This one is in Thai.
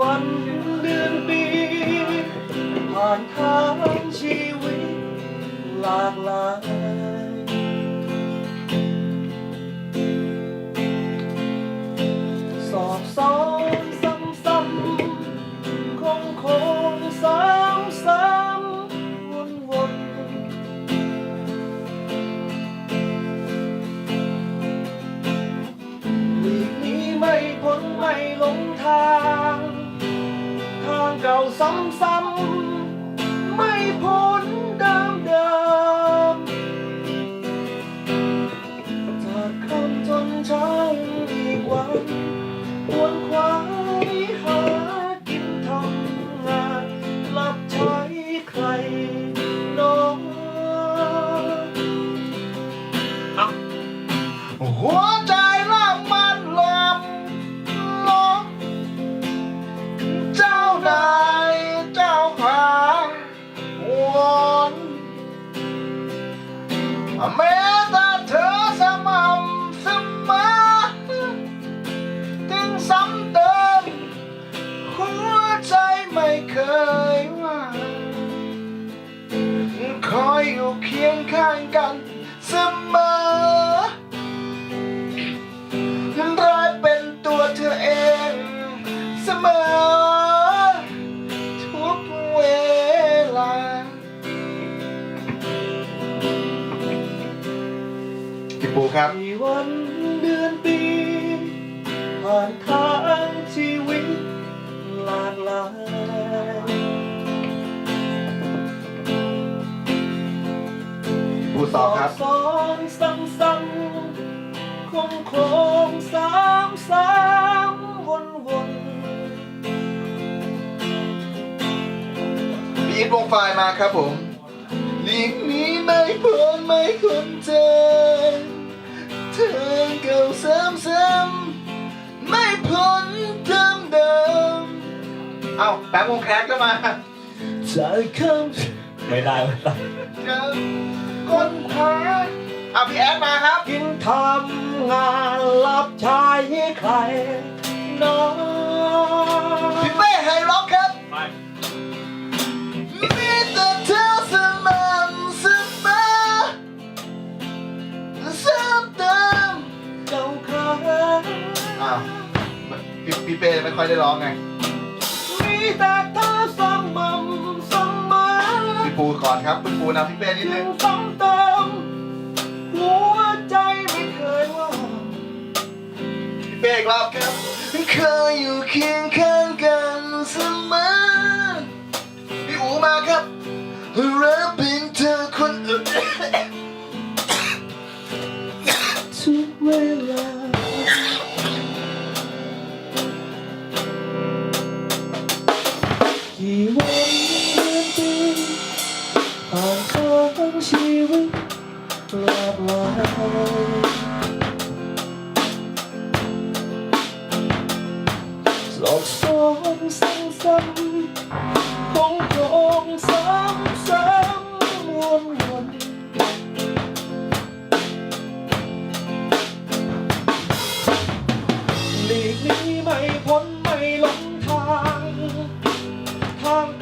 วันเดือนปี ผ่านทางชีวิตหลากหลาย สอบซ้อนซ้ำๆคงคงซ้ำซ้ำวนวนหลีกหนี้ไม่พ้นไม่หลงทางาง แม้แต่เธอสม่ำเสมอถึงซ้ำเติมหัวใจไม่เคยว่าคอยอยู่เคียงข้างกันเสมอ พี่ปูครับมีวันเดือนปีผ่านทางชีวิตหลากหลายปูสอบครับซ้อนซ้ำซ้ำคงคงซ้ำซ้ำวนวนพีทวงไฟล์มาครับผมหลีกหนี้ไม่พ้นไม่คุ้นเจอ เธอเก่าซ้ำๆไม่พ้นเดิมเดิมๆเอ้าแป๊บวงแคสก็มาจากคำไม่ได้ไม่ได้เจอคนขวาอะพี่แอดมาครับ กินทำงานรับใช้ใคราวพี่พี่เป้ไม่ค่อยได้ร้องไงมีแต่เธอสม่ำเสมอพี่ปูก่อนครับพี่ปูนำพี่เป้นิดถึนึงงซ้ำเติมหัวใจไม่เคยว่าพี่เป้อีกรอบครับเคยอยู่เคียง หลายหลอกซ้อนซ้ำซ้ำคงคงซ้ำซ้ำวนวนหลีกหนี้ไม่พ้นไม่หลงทาง ทาง